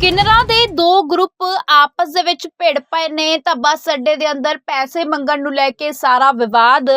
ਕਿੰਨਰਾਂ ਦੇ ਦੋ ਗਰੁੱਪ ਆਪਸ ਦੇ ਵਿੱਚ ਭਿੜ ਪਏ ਨੇ? ਤਾਂ ਬੱਸ ਅੱਡੇ ਦੇ ਅੰਦਰ ਪੈਸੇ ਮੰਗਣ ਨੂੰ ਲੈ ਕੇ ਸਾਰਾ ਵਿਵਾਦ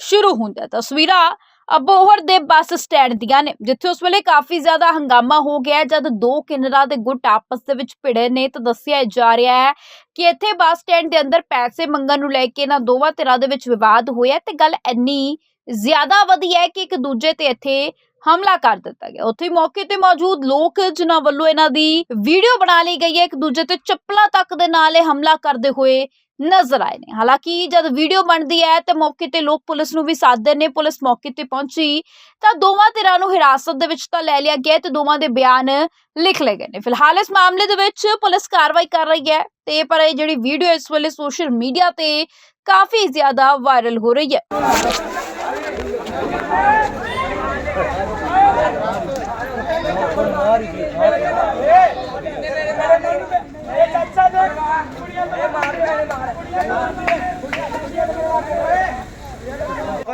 ਸ਼ੁਰੂ ਹੁੰਦਾ ਤਸਵੀਰਾਂ ਅਬੋਹਰ ਦੇ ਬੱਸ ਸਟੈਂਡ ਦੀਆਂ ਨੇ ਜਿੱਥੇ ਉਸ ਵੇਲੇ ਕਾਫੀ ਜ਼ਿਆਦਾ ਹੰਗਾਮਾ ਹੋ ਗਿਆ ਜਦ ਦੋ ਕਿੰਨਰਾਂ ਦੇ ਗੁੱਟ ਆਪਸ ਦੇ ਵਿੱਚ ਭਿੜੇ ਨੇ ਤਾਂ ਦੱਸਿਆ ਜਾ ਰਿਹਾ ਹੈ ਕਿ ਇੱਥੇ ਬੱਸ ਸਟੈਂਡ ਦੇ ਅੰਦਰ ਪੈਸੇ ਮੰਗਣ ਨੂੰ ਲੈ ਕੇ ਇਹਨਾਂ ਦੋਵਾਂ ਧਿਰਾਂ ਦੇ ਵਿੱਚ ਵਿਵਾਦ ਹੋਇਆ ਤੇ ਗੱਲ ਇੰਨੀ ਜ਼ਿਆਦਾ ਵਧੀ ਹੈ ਕਿ ਇੱਕ ਦੂਜੇ ਤੇ ਇੱਥੇ ਹਮਲਾ ਕਰ ਦਿੱਤਾ ਗਿਆ ਉੱਥੇ ਮੌਕੇ ਤੇ ਮੌਜੂਦ ਲੋਕ ਜਿਨ੍ਹਾਂ ਵੱਲੋਂ ਇਹਨਾਂ ਦੀ ਵੀਡੀਓ ਬਣਾ ਲਈ ਗਈ ਹੈ ਇੱਕ ਦੂਜੇ ਤੇ ਚੱਪਲਾਂ ਤੱਕ ਦੇ ਨਾਲ ਇਹ ਹਮਲਾ ਕਰਦੇ ਹੋਏ ਨਜ਼ਰ ਆਏ ਨੇ। ਹਾਲਾਂਕਿ ਜਦ ਵੀਡੀਓ ਬਣਦੀ ਹੈ ਤੇ ਮੌਕੇ ਤੇ ਲੋਕ ਪੁਲਿਸ ਨੂੰ ਵੀ ਸਾਧਦੇ ਨੇ, ਪੁਲਿਸ ਮੌਕੇ ਤੇ ਪਹੁੰਚੀ, ਤਾਂ ਦੋਵਾਂ ਧਿਰਾਂ ਨੂੰ ਹਿਰਾਸਤ ਦੇ ਵਿੱਚ ਤਾਂ ਲੈ ਲਿਆ ਗਿਆ ਤੇ ਦੋਵਾਂ ਦੇ ਬਿਆਨ ਲਿਖ ਲਏ ਗਏ ਨੇ। ਫਿਲਹਾਲ ਇਸ ਮਾਮਲੇ ਦੇ ਵਿੱਚ ਪੁਲਿਸ ਕਾਰਵਾਈ ਕਰ ਰਹੀ ਹੈ ਤੇ ਪਰ ਇਹ ਜਿਹੜੀ ਵੀਡੀਓ ਇਸ ਵੇਲੇ ਸੋਸ਼ਲ ਮੀਡੀਆ ਤੇ ਕਾਫੀ ਜ਼ਿਆਦਾ ਵਾਇਰਲ ਹੋ ਰਹੀ ਹੈ।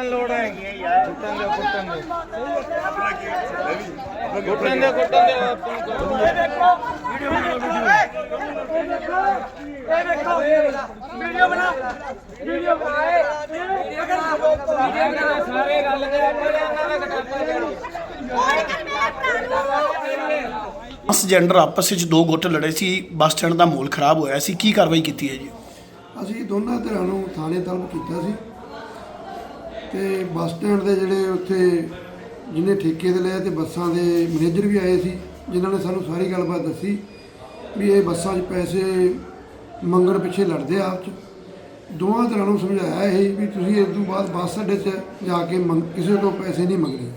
ਲੋੜ ਹੈਗੀ ਯਾਰ ਕੁੱਟਣ ਦੇ ਕੁੱਟਣ ਦੇ। ਕੁੱਟਣ ਦੇ ਕੁੱਟਣ ਦੇ ਆਪਾਂ ਨੂੰ ਸਾਰੇ ਗੱਲ। ਦੇ ਇਹਨਾਂ ਦਾ ਘਟਾਪਾ ਟਰਾਂਸਜੈਂਡਰ ਆਪਸ ਵਿੱਚ ਦੋ ਗੁੱਟ ਲੜੇ ਸੀ, ਬੱਸ ਸਟੈਂਡ ਦਾ ਮਾਹੌਲ ਖਰਾਬ ਹੋਇਆ ਸੀ, ਕੀ ਕਾਰਵਾਈ ਕੀਤੀ ਹੈ ਜੀ? ਅਸੀਂ ਦੋਨਾਂ ਧਿਰਾਂ ਨੂੰ ਥਾਣੇ ਤਲਬ ਕੀਤਾ ਸੀ ਤੇ ਬੱਸ ਸਟੈਂਡ ਦੇ ਜਿਹੜੇ ਉੱਥੇ ਜਿਹਨੇ ਠੇਕੇ ਤੇ ਲਿਆ ਤੇ ਬੱਸਾਂ ਦੇ ਮੈਨੇਜਰ ਵੀ ਆਏ ਸੀ, ਜਿਨ੍ਹਾਂ ਨੇ ਸਾਨੂੰ ਸਾਰੀ ਗੱਲਬਾਤ ਦੱਸੀ ਵੀ ਇਹ ਬੱਸਾਂ 'ਚ ਪੈਸੇ ਮੰਗਣ ਪਿੱਛੇ ਲੜਦੇ ਆਪ 'ਚ। ਦੋਵਾਂ ਧਿਰਾਂ ਨੂੰ ਸਮਝਾਇਆ ਇਹ ਵੀ ਤੁਸੀਂ ਇਸ ਤੋਂ ਬਾਅਦ ਬੱਸ ਅੱਡੇ 'ਚ ਜਾ ਕੇ ਮੰਗ, ਕਿਸੇ ਤੋਂ ਪੈਸੇ ਨਹੀਂ ਮੰਗਣੇ।